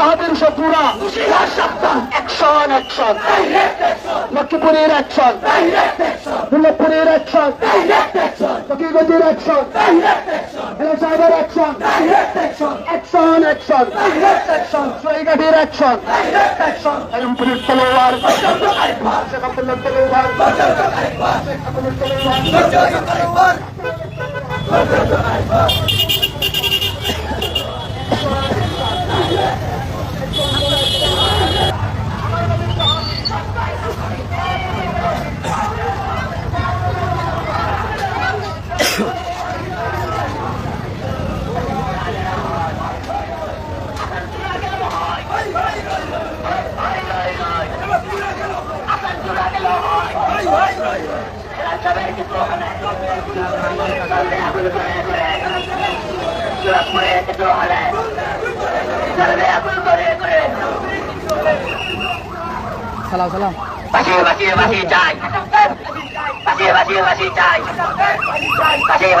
শাহাদের শত্রুরা action action লক্ষ্মীপুরের action দুর্লভপুরের অ্যাকশন ফকিরগঞ্জের অ্যাকশন সাহেবের অ্যাকশন অ্যাকশন অ্যাকশন সোয়েগাটির অ্যাকশন এরমপুরের তলোয়ার। তলোয়ার। তলোয়ার। সালাম সালাম। বাঁচিয়ে বাঁচিয়ে বাঁচিয়ে চাই বাঁচিয়ে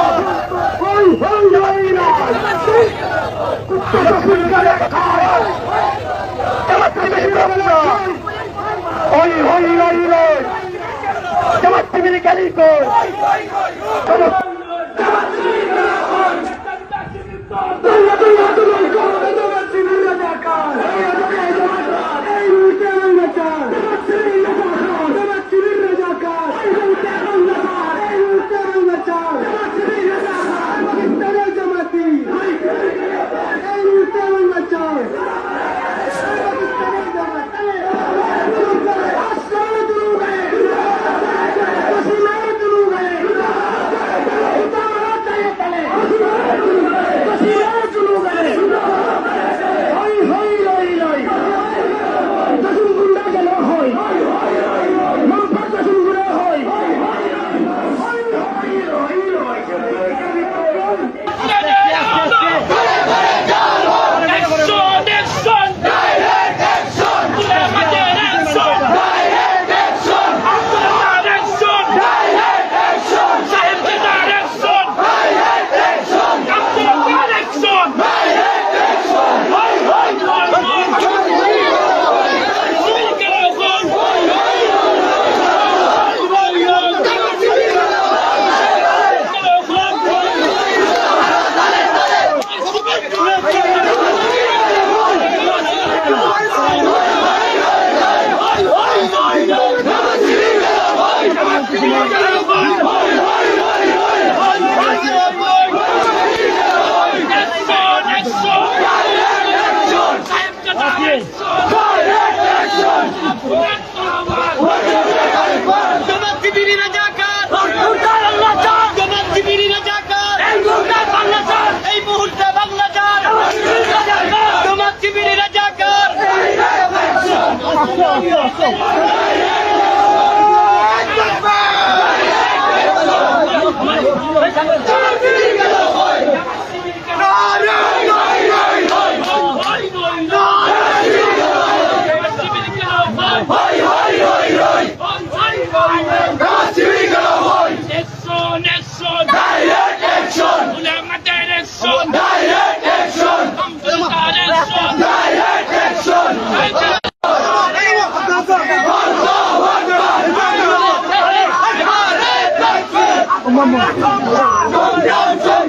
我们是。